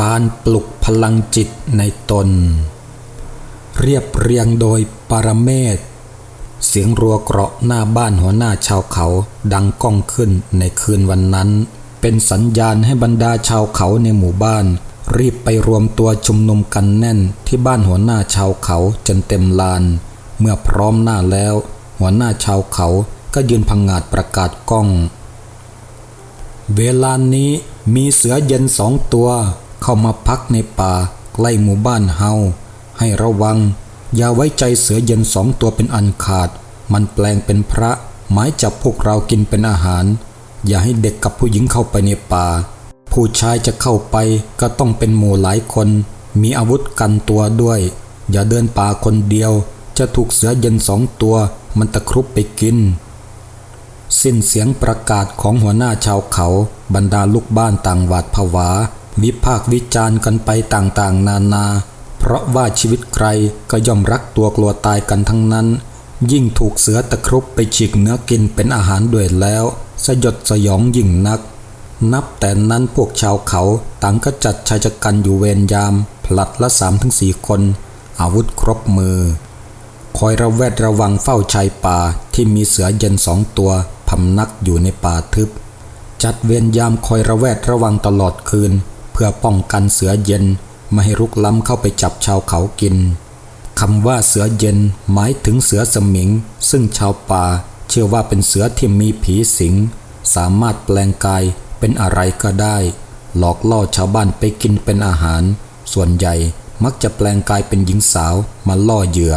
การปลุกพลังจิตในตน เรียบเรียงโดยปรเมศ เสียงรัวเกราะหน้าบ้านหัวหน้าชาวเขาดังก้องขึ้นในคืนวันนั้น เป็นสัญญาณให้บรรดาชาวเขาในหมู่บ้าน รีบไปรวมตัวชุมนุมกันแน่นที่บ้านหัวหน้าชาวเขาจนเต็มลาน เมื่อพร้อมหน้าแล้ว หัวหน้าชาวเขาก็ยืนพังงาดประกาศก้อง เวลานี้มีเสือเย็นสองตัว เข้ามาพักในป่าใกล้หมู่บ้านเฮาให้ระวัง อย่าไว้ใจเสือเย็นสองตัวเป็นอันขาด มันแปลงเป็นพระหมายจับพวกเรากินเป็นอาหาร อย่าให้เด็กกับผู้หญิงเข้าไปในป่า ผู้ชายจะเข้าไปก็ต้องเป็นหมู่หลายคน มีอาวุธกันตัวด้วย อย่าเดินป่าคนเดียว จะถูกเสือเย็นสองตัว มันตะครุบไปกิน สิ้นเสียงประกาศของหัวหน้าชาวเขา บรรดาลูกบ้านต่างหวาดผวา วิพากวิจารณ์กันไปต่างๆ นานา เพราะว่าชีวิตใครก็ย่อมรักตัวกลัวตายกันทั้งนั้น ยิ่งถูกเสือตะครุบไปฉีกเนื้อกินเป็นอาหารด้วยแล้ว สยดสยองยิ่งนัก นับแต่นั้นพวกชาวเขาต่างก็จัดชายชะกันอยู่เวรยาม ผลัดละสามถึงสี่คน อาวุธครบมือ คอยระแวดระวังเฝ้าชายป่าที่มีเสือเย็นสองตัวพำนักอยู่ในป่าทึบ จัดเวรยามคอยระแวดระวังตลอดคืน เพื่อป้องกันเสือเย็นไม่ให้รุกล้ำเข้าไปจับชาวเขากินคำว่าเสือเย็นหมายถึงเสือสมิง ซึ่งชาวป่าเชื่อว่าเป็นเสือที่มีผีสิง สามารถแปลงกายเป็นอะไรก็ได้ หลอกล่อชาวบ้านไปกินเป็นอาหาร ส่วนใหญ่มักจะแปลงกายเป็นหญิงสาวมาล่อเหยื่อ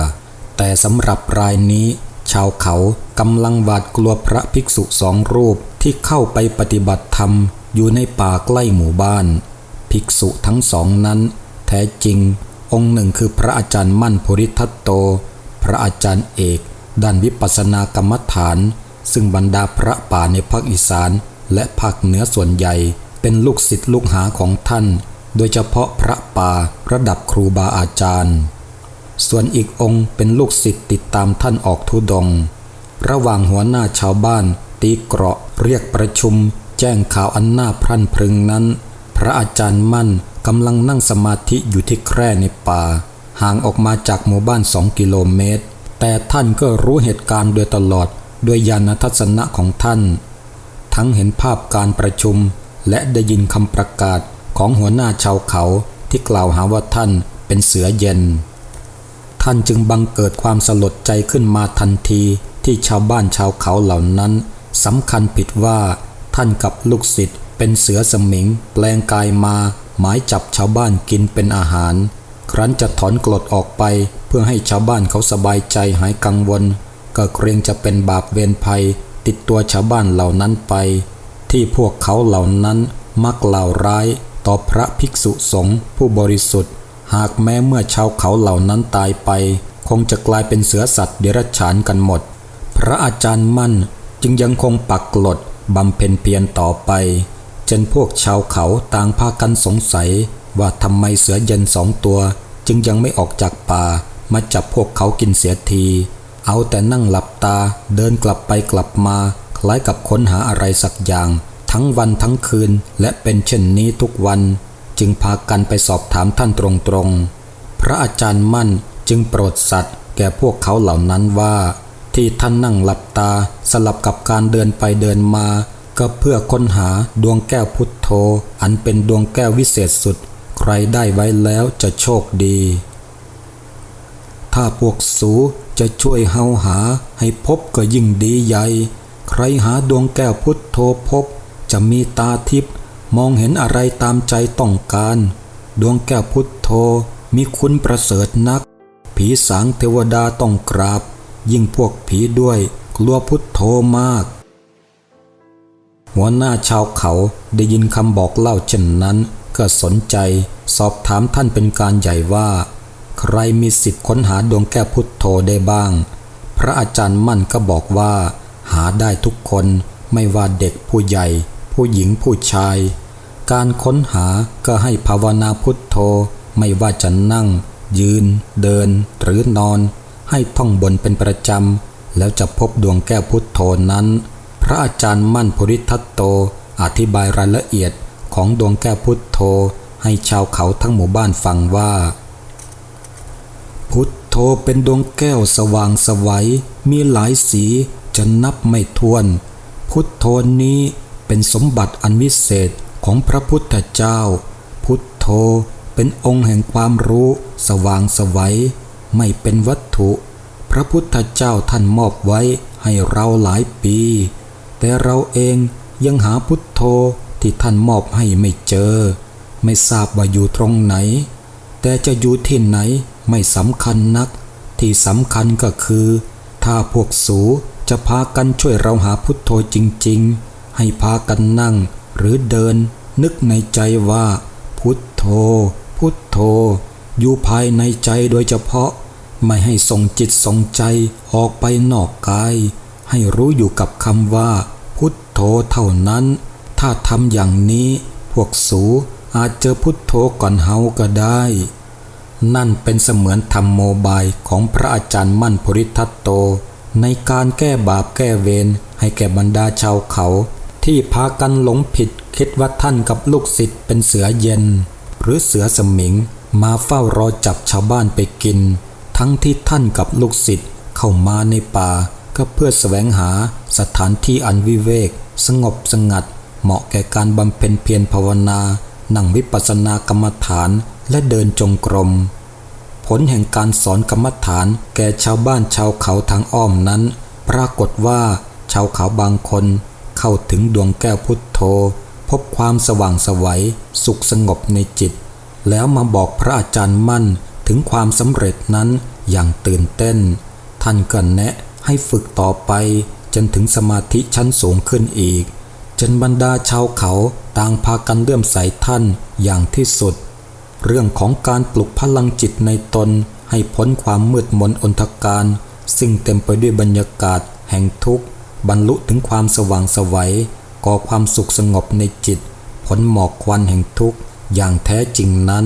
แต่สำหรับรายนี้ ชาวเขากำลังหวาดกลัวพระภิกษุสองรูปที่เข้าไปปฏิบัติธรรมอยู่ในป่าใกล้หมู่บ้าน ภิกษุทั้งสองนั้น แท้จริง องค์หนึ่งคือพระอาจารย์มั่นภูริทัตโต พระอาจารย์เอกด้านวิปัสสนากรรมฐาน ซึ่งบรรดาพระป่าในภาคอีสานและภาคเหนือส่วนใหญ่ เป็นลูกศิษย์ลูกหาของท่าน โดยเฉพาะพระป่าระดับครูบาอาจารย์ ส่วนอีกองค์เป็นลูกศิษย์ติดตามท่านออกทุดง ระหว่างหัวหน้าชาวบ้านตีเกราะเรียกประชุม แจ้งข่าวอันน่าพรั่นพรึงนั้น พระอาจารย์มั่นกำลังนั่งสมาธิอยู่ที่แคร่ในป่า ห่างออกมาจากหมู่บ้านสองกิโลเมตร แต่ท่านก็รู้เหตุการณ์โดยตลอดด้วยญาณทัศนะของท่าน ทั้งเห็นภาพการประชุม และได้ยินคำประกาศของหัวหน้าชาวเขาที่กล่าวหาว่าท่านเป็นเสือเย็น ท่านจึงบังเกิดความสลดใจขึ้นมาทันทีที่ชาวบ้านชาวเขาเหล่านั้นสำคัญผิดว่าท่านกับลูกศิษย์ เป็นเสือสมิง แปลงกายมา หมายจับชาวบ้านกินเป็นอาหาร ครั้นจะถอนกรดออกไป เพื่อให้ชาวบ้านเขาสบายใจหายกังวล ก็เกรงจะเป็นบาปเวรภัย ติดตัวชาวบ้านเหล่านั้นไป ที่พวกเขาเหล่านั้นมักเล่าร้าย ต่อพระภิกษุสงฆ์ผู้บริสุทธิ์ หากแม้เมื่อชาวเขาเหล่านั้นตายไป คงจะกลายเป็นเสือสัตว์เดรัจฉานกันหมด พระอาจารย์มั่นจึงยังคงปักกลดบำเพ็ญเพียรต่อไป จนพวกชาวเขาต่างพากันสงสัย ว่าทำไมเสือเย็นสองตัว จึงยังไม่ออกจากป่า มาจับพวกเขากินเสียที เอาแต่นั่งหลับตาเดินกลับไปกลับมา คล้ายกับค้นหาอะไรสักอย่าง ทั้งวันทั้งคืนและเป็นเช่นนี้ทุกวัน จึงพากันไปสอบถามท่านตรงๆ พระอาจารย์มั่นจึงโปรดสัตว์ แก่พวกเขาเหล่านั้นว่า ที่ท่านนั่งหลับตาสลับกับการเดินไปเดินมา ก็เพื่อค้นหาดวงแก้วพุทโธ อันเป็นดวงแก้ววิเศษสุด ใครได้ไว้แล้วจะโชคดี ถ้าพวกสูจะช่วยเฮาหาให้พบก็ยิ่งดีใหญ่ ใครหาดวงแก้วพุทโธพบ จะมีตาทิพย์มองเห็นอะไรตามใจต้องการ ดวงแก้วพุทโธมีคุณประเสริฐนัก ผีสางเทวดาต้องกราบ ยิ่งพวกผีด้วยกลัวพุทโธมาก หัวหน้าชาวเขาได้ยินคำบอกเล่าเช่นนั้น ก็สนใจสอบถามท่านเป็นการใหญ่ว่า ใครมีสิทธิ์ค้นหาดวงแก้วพุทโธได้บ้าง พระอาจารย์มั่นก็บอกว่า หาได้ทุกคนไม่ว่าเด็กผู้ใหญ่ ผู้หญิงผู้ชาย การค้นหาก็ให้ภาวนาพุทโธ ไม่ว่าจะนั่ง ยืน เดิน หรือนอน ให้ท่องบนเป็นประจำแล้วจะพบดวงแก้วพุทโธนั้น ระอาจารย์มั่นภริทัตโต อธิบายรายละเอียดของดวงแก้วพุทโธให้ชาวเขาทั้งหมู่บ้านฟังว่า พุทโธเป็นดวงแก้วสว่างสวัยมีหลายสีจะนับไม่ถ้วน พุทโธนี้เป็นสมบัติอันวิเศษของพระพุทธเจ้า พุทโธเป็นองค์แห่งความรู้สว่างสวัยไม่เป็นวัตถุ พระพุทธเจ้าท่านมอบไว้ให้เราหลายปี แต่เราเองยังหาพุทโธที่ท่านมอบให้ไม่เจอ ไม่ทราบว่าอยู่ตรงไหน แต่จะอยู่ที่ไหนไม่สำคัญนัก ที่สำคัญก็คือ ถ้าพวกสูจะพากันช่วยเราหาพุทโธจริง ๆ ให้พากันนั่งหรือเดิน นึกในใจว่า พุทโธ พุทโธ อยู่ภายในใจโดยเฉพาะ ไม่ให้ส่งจิตส่งใจออกไปนอกกาย ให้รู้อยู่กับคำว่า พุทโธเท่านั้น ถ้าทำอย่างนี้พวกสูอาจเจอพุทโธก่อนเฮาก็ได้ นั่นเป็นเสมือนธรรมโมบายของพระอาจารย์มั่นภริทัตโต ในการแก้บาปแก้เวรให้แก่บรรดาชาวเขา ที่พากันหลงผิดคิดว่าท่านกับลูกศิษย์เป็นเสือเย็น หรือเสือสมิงมาเฝ้ารอจับชาวบ้านไปกิน ทั้งที่ท่านกับลูกศิษย์เข้ามาในป่า ก็เพื่อแสวงหาสถานที่อันวิเวก สงบสงัด เหมาะแก่การบำเพ็ญเพียรภาวนา นั่งวิปัสสนากรรมฐานและเดินจงกรม ผลแห่งการสอนกรรมฐานแก่ชาวบ้านชาวเขาทางอ้อมนั้น ปรากฏว่าชาวเขาบางคนเข้าถึงดวงแก้วพุทโธ พบความสว่างสวัยสุขสงบในจิต แล้วมาบอกพระอาจารย์มั่นถึงความสำเร็จนั้นอย่างตื่นเต้น ท่านก็แนะ ให้ฝึกต่อไปจนถึงสมาธิชั้นสูงขึ้นอีก จนบรรดาชาวเขาต่างพากันเลื่อมใสท่านอย่างที่สุด เรื่องของการปลุกพลังจิตในตนให้พ้นความมืดมนอนทการ ซึ่งเต็มไปด้วยบรรยากาศ แห่งทุกข์ บรรลุถึงความสว่างสวัยก่อความสุขสงบในจิตผลหมอกควันแห่งทุกข์อย่างแท้จริงนั้น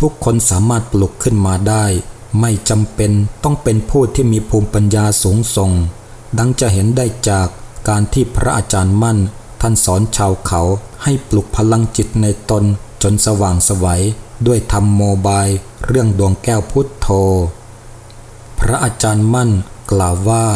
ทุกคนสามารถปลุกขึ้นมาได้ ไม่จำเป็นต้องเป็นผู้ที่มีภูมิปัญญาสูงส่ง ดังจะเห็นได้จากการที่พระอาจารย์มั่น ท่านสอนชาวเขาให้ปลุกพลังจิตในตนจนสว่างสวัยด้วยธรรมโมบาย เรื่องดวงแก้วพุทโธ พระอาจารย์มั่นกล่าวว่า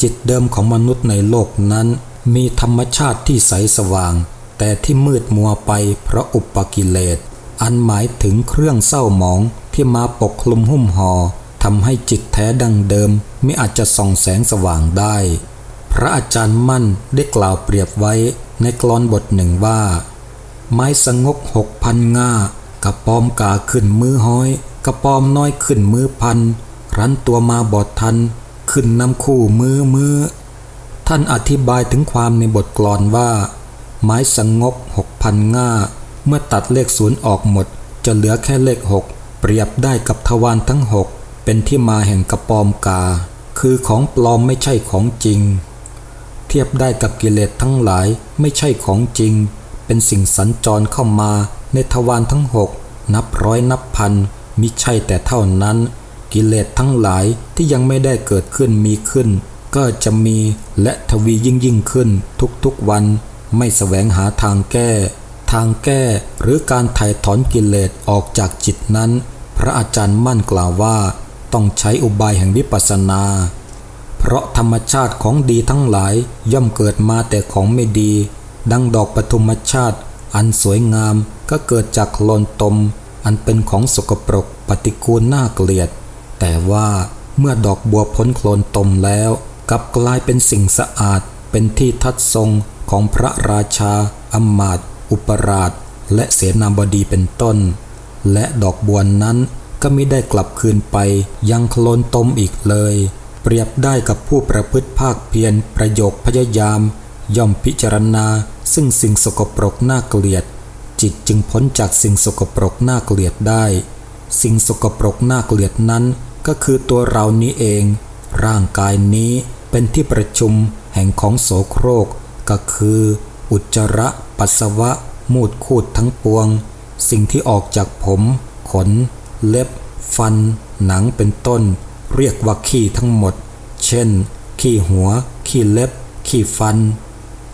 จิตเดิมของมนุษย์ในโลกนั้น มีธรรมชาติที่ใสสว่าง แต่ที่มืดมัวไปเพราะอุปกิเลส อันหมายถึงเครื่องเศร้าหมองที่มาปกคลุมหุ้มห่อทำให้จิตแท้ดังเดิมไม่อาจจะส่องแสงสว่างได้ พระอาจารย์มั่นได้กล่าวเปรียบไว้ในกลอนบทหนึ่งว่า ไม้สงกหกพันง่ากระปอมกาขึ้นมือห้อย กระปอมน้อยขึ้นมือพันรันตัวมาบอดทัน ขึ้นนำคู่มือมือท่านอธิบายถึงความในบทกลอนว่า ไม้สงกหกพันง่า เมื่อตัดเลขศูนย์ออกหมด จะเหลือแค่เลขหกเปรียบได้กับทวารทั้งหกเป็นที่มาแห่งกระปอมกา คือของปลอมไม่ใช่ของจริง เทียบได้กับกิเลสทั้งหลายไม่ใช่ของจริง เป็นสิ่งสัญจรเข้ามาในทวารทั้งหกนับร้อยนับพันมิใช่แต่เท่านั้น กิเลสทั้งหลายที่ยังไม่ได้เกิดขึ้นมีขึ้น ก็จะมีและทวียิ่งยิ่งขึ้นทุกๆวัน ไม่แสวงหาทางแก้ ทางแก้หรือการถ่ายถอนกิเลสออกจากจิตนั้น พระอาจารย์มั่นกล่าวว่า ต้องใช้อุบายแห่งวิปัสสนา เพราะธรรมชาติของดีทั้งหลายย่อมเกิดมาแต่ของไม่ดี ดังดอกปฐุมชาติ อันสวยงามก็เกิดจากโคลนตม อันเป็นของสกปรกปฏิกูลน่าเกลียด แต่ว่าเมื่อดอกบัวพ้นโคลนตมแล้วกลับกลายเป็นสิ่งสะอาดเป็นที่ทัดทรงของพระราชาอมมาต อุปราชและเสนาบดีเป็นต้น และดอกบัวนั้นก็ไม่ได้กลับคืนไปยังโคลนตมอีกเลย เปรียบได้กับผู้ประพฤติภาคเพียรประโยคพยายาม ย่อมพิจารณา ซึ่งสิ่งสกปรกน่าเกลียด จิตจึงพ้นจากสิ่งสกปรกน่าเกลียดได้ สิ่งสกปรกน่าเกลียดนั้นก็คือตัวเรานี้เอง ร่างกายนี้เป็นที่ประชุมแห่งของโสโครกก็คือ อุจจาระปัสสาวะ มูดคูดทั้งปวง สิ่งที่ออกจากผม ขน เล็บ ฟัน หนังเป็นต้น เรียกว่าขี้ทั้งหมด เช่น ขี้หัว ขี้เล็บ ขี้ฟัน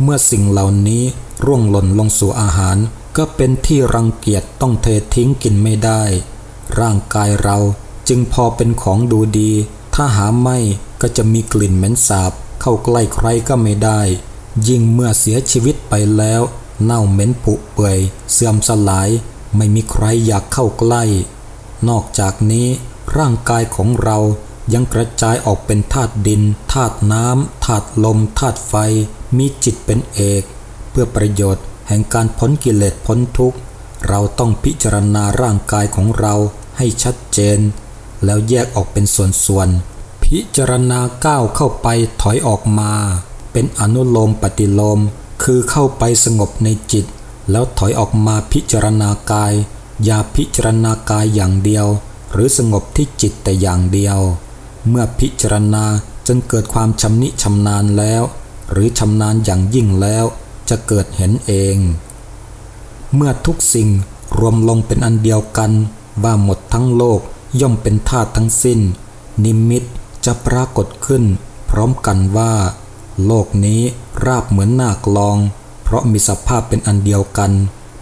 เมื่อสิ่งเหล่านี้ร่วงหล่นลงสู่อาหาร ก็เป็นที่รังเกียจต้องเททิ้งกินไม่ได้ ร่างกายเราจึงพอเป็นของดูดี ถ้าหาไม่ก็จะมีกลิ่นเหม็นสาบ เข้าใกล้ใครก็ไม่ได้ ยิ่งเมื่อเสียชีวิตไปแล้ว เน่าเหม็นผุเปื่อย เสื่อมสลาย ไม่มีใครอยากเข้าใกล้ นอกจากนี้ร่างกายของเรายังกระจายออกเป็นธาตุดินธาตุน้ำธาตุลมธาตุไฟ มีจิตเป็นเอก เพื่อประโยชน์แห่งการพ้นกิเลสพ้นทุกข์ เราต้องพิจารณาร่างกายของเราให้ชัดเจน แล้วแยกออกเป็นส่วนๆ พิจารณาก้าวเข้าไปถอยออกมา เป็นอนุโลมปฏิโลม คือเข้าไปสงบในจิต แล้วถอยออกมาพิจารณากาย อย่าพิจารณากายอย่างเดียว หรือสงบที่จิตแต่อย่างเดียว เมื่อพิจารณาจนเกิดความชำนิชำนาญแล้ว หรือชำนาญอย่างยิ่งแล้ว จะเกิดเห็นเอง เมื่อทุกสิ่งรวมลงเป็นอันเดียวกันว่าหมดทั้งโลกย่อมเป็นธาตุทั้งสิ้น นิมิตจะปรากฏขึ้น พร้อมกันว่า โลกนี้ราบเหมือนหน้ากลอง เพราะมีสภาพเป็นอันเดียวกัน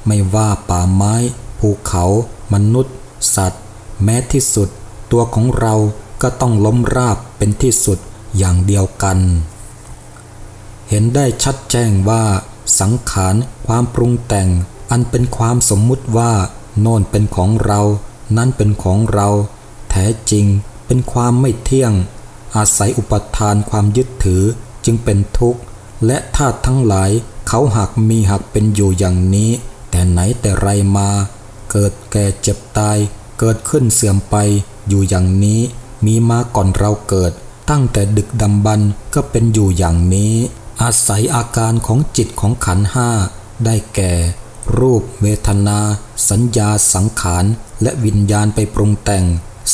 ไม่ว่าป่าไม้ ภูเขา มนุษย์ สัตว์ แม้ที่สุด ตัวของเราก็ต้องล้มราบเป็นที่สุดอย่างเดียวกัน เห็นได้ชัดแจ้งว่า สังขารความปรุงแต่ง อันเป็นความสมมุติว่า โน่นเป็นของเรา นั้นเป็นของเรา แท้จริงเป็นความไม่เที่ยง อาศัยอุปทานความยึดถือ จึงเป็นทุกข์ และธาตุทั้งหลายเขาหักมีหักเป็นอยู่อย่างนี้ แต่ไหนแต่ไรมา เกิดแก่เจ็บตาย เกิดขึ้นเสื่อมไป อยู่อย่างนี้ มีมาก่อนเราเกิด ตั้งแต่ดึกดำบรรก็เป็นอยู่อย่างนี้ อาศัยอาการของจิตของขันห้าได้แก่ รูปเวทนา สัญญาสังขาร และวิญญาณไปปรุงแต่ง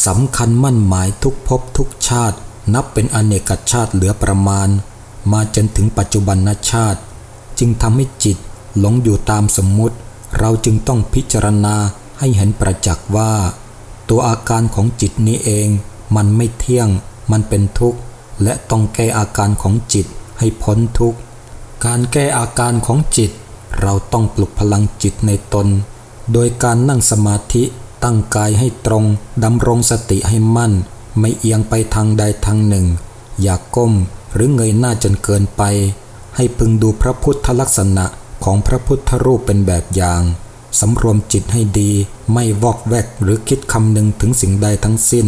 สำคัญมั่นหมายทุกภพทุกชาติ นับเป็นอเนกชาติเหลือประมาณ มาจนถึงปัจจุบันชาติ จึงทำให้จิตหลงอยู่ตามสมมุติ เราจึงต้องพิจารณาให้เห็นประจักษ์ว่า ตัวอาการของจิตนี้เอง มันไม่เที่ยง มันเป็นทุกข์ และต้องแก้อาการของจิตให้พ้นทุกข์ การแก้อาการของจิต เราต้องปลุกพลังจิตในตน โดยการนั่งสมาธิตั้งกายให้ตรงดำรงสติให้มั่น ไม่เอียงไปทางใดทางหนึ่งอย่ากก้ม หรือเงยหน้าจนเกินไป ให้พึงดูพระพุทธลักษณะของพระพุทธรูปเป็นแบบอย่าง สำรวมจิตให้ดี ไม่วอกแวกหรือคิดคำหนึ่งถึงสิ่งใดทั้งสิ้น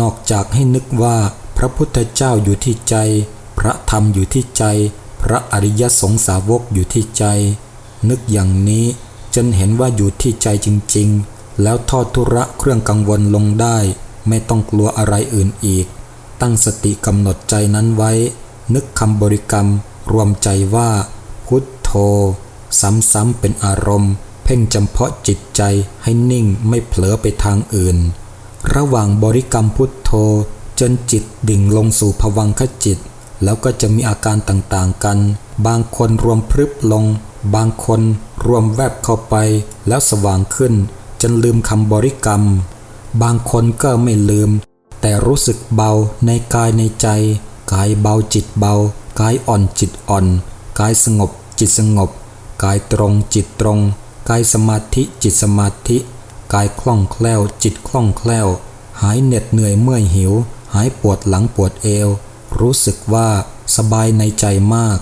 นอกจากให้นึกว่าพระพุทธเจ้าอยู่ที่ใจ พระธรรมอยู่ที่ใจ พระอริยสงสาวกอยู่ที่ใจ นึกอย่างนี้จนเห็นว่าอยู่ที่ใจจริง ๆ แล้วทอดทุระเครื่องกังวลลงได้ ไม่ต้องกลัวอะไรอื่นอีก ตั้งสติกำหนดใจนั้นไว้ นึกคำบริกรรม รวมใจว่า พุทโธ ซ้ำๆเป็นอารมณ์ เพ่งจำเพาะจิตใจให้นิ่งไม่เผลอไปทางอื่น ระหว่างบริกรรมพุทโธจนจิตดิ่งลงสู่ภวังคจิต แล้วก็จะมีอาการต่างๆกัน บางคนรวมพรึบลง บางคนรวมแวบเข้าไป แล้วสว่างขึ้น จนลืมคำบริกรรม บางคนก็ไม่ลืม แต่รู้สึกเบาในกายในใจ กายเบาจิตเบา กายอ่อนจิตอ่อน กายสงบจิตสงบ กายตรงจิตตรง กายสมาธิจิตสมาธิ กายคล่องแคล่วจิตคล่องแคล่ว หายเหน็ดเหนื่อยเมื่อยหิว หายปวดหลังปวดเอว รู้สึกว่าสบายในใจมาก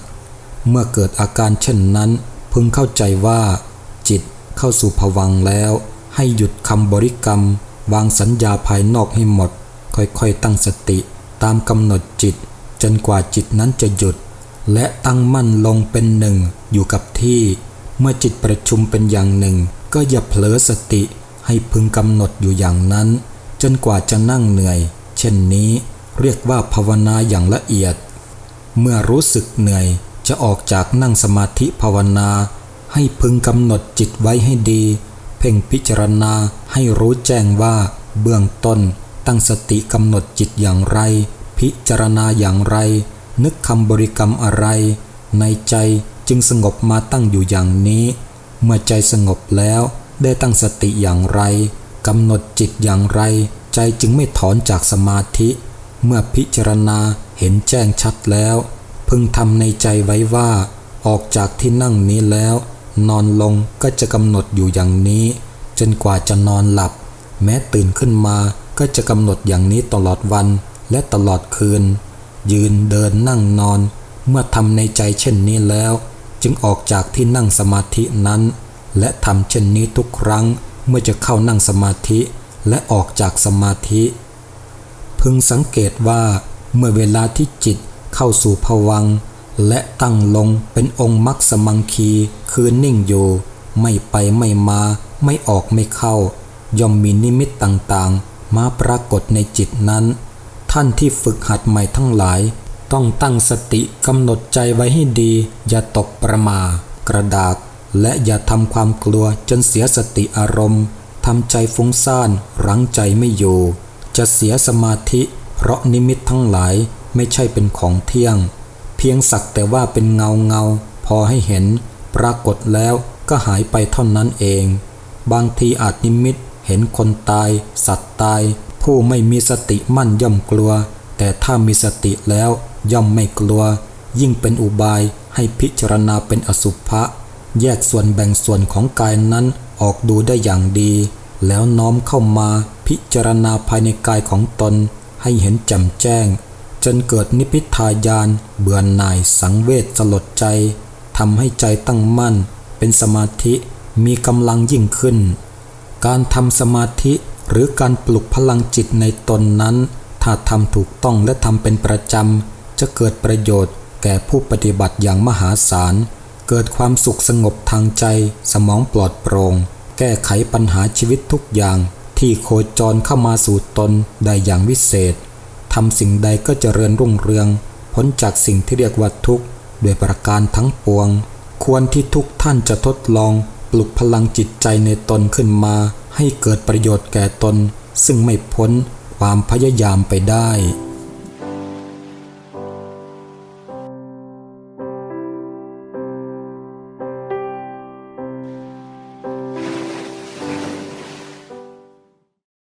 เมื่อเกิดอาการเช่นนั้น พึงเข้าใจว่า จิตเข้าสู่ภวังแล้ว ให้หยุดคำบริกรรม วางสัญญาภายนอกให้หมด ค่อยๆ ตั้งสติตามกำหนดจิต จนกว่าจิตนั้นจะหยุด และตั้งมั่นลงเป็นหนึ่งอยู่กับที่ เมื่อจิตประชุมเป็นอย่างหนึ่ง ก็อย่าเผลอสติให้พึงกำหนดอยู่อย่างนั้น จนกว่าจะนั่งเหนื่อย เช่นนี้เรียกว่าภาวนาอย่างละเอียด เมื่อรู้สึกเหนื่อยจะออกจากนั่งสมาธิภาวนา ให้พึงกำหนดจิตไว้ให้ดี เพ่งพิจารณาให้รู้แจ้งว่าเบื้องต้น ตั้งสติกำหนดจิตอย่างไร พิจารณาอย่างไร นึกคำบริกรรมอะไร ในใจจึงสงบมาตั้งอยู่อย่างนี้ เมื่อใจสงบแล้วได้ตั้งสติอย่างไรกำหนดจิตอย่างไร ใจจึงไม่ถอนจากสมาธิ เมื่อพิจารณาเห็นแจ้งชัดแล้ว พึงทำในใจไว้ว่า ออกจากที่นั่งนี้แล้ว นอนลงก็จะกำหนดอยู่อย่างนี้ จนกว่าจะนอนหลับ แม้ตื่นขึ้นมา ก็จะกำหนดอย่างนี้ตลอดวันและตลอดคืน ยืนเดินนั่งนอน เมื่อทำในใจเช่นนี้แล้ว จึงออกจากที่นั่งสมาธินั้น และทำเช่นนี้ทุกครั้งเมื่อจะเข้านั่งสมาธิและออกจากสมาธิ พึงสังเกตว่าเมื่อเวลาที่จิตเข้าสู่ภวังและตั้งลงเป็นองค์มรรคสมังคีคือนิ่งอยู่ ไม่ไปไม่มา ไม่ออกไม่เข้า ย่อมมีนิมิตต่างๆ มาปรากฏในจิตนั้น ท่านที่ฝึกหัดใหม่ทั้งหลาย ต้องตั้งสติกำหนดใจไว้ให้ดี อย่าตกประมา กระดาก และอย่าทำความกลัวจนเสียสติอารมณ์ทำใจฟุ้งซ่านรั้งใจไม่อยู่ จะเสียสมาธิ เพราะนิมิตทั้งหลายไม่ใช่เป็นของเที่ยง เพียงสักแต่ว่าเป็นเงาเงาพอให้เห็น ปรากฏแล้วก็หายไปเท่านั้นเอง บางทีอาจนิมิต เห็นคนตาย สัตว์ตาย ผู้ไม่มีสติมั่นย่อมกลัว แต่ถ้ามีสติแล้วย่อมไม่กลัว ยิ่งเป็นอุบายให้พิจารณาเป็นอสุภะแยกส่วนแบ่งส่วนของกายนั้นออกดูได้อย่างดี แล้วน้อมเข้ามาพิจารณาภายในกายของตน ให้เห็นแจ่มแจ้ง จนเกิดนิพิทายาน เบื่อหน่ายสังเวชสลดใจทำให้ใจตั้งมั่น เป็นสมาธิมีกำลังยิ่งขึ้น การทำสมาธิหรือการปลุกพลังจิตในตนนั้น ถ้าทำถูกต้องและทำเป็นประจำ จะเกิดประโยชน์แก่ผู้ปฏิบัติอย่างมหาศาล เกิดความสุขสงบทางใจ สมองปลอดโปร่ง แก้ไขปัญหาชีวิตทุกอย่าง ที่โคจรเข้ามาสู่ตนได้อย่างวิเศษ ทำสิ่งใดก็เจริญรุ่งเรือง พ้นจากสิ่งที่เรียกว่าทุกข์ ด้วยประการทั้งปวง ควรที่ทุกท่านจะทดลอง ลุกพลังจิตใจในตนขึ้นมา ให้เกิดประโยชน์แก่ตน ซึ่งไม่พ้นความพยายามไปได้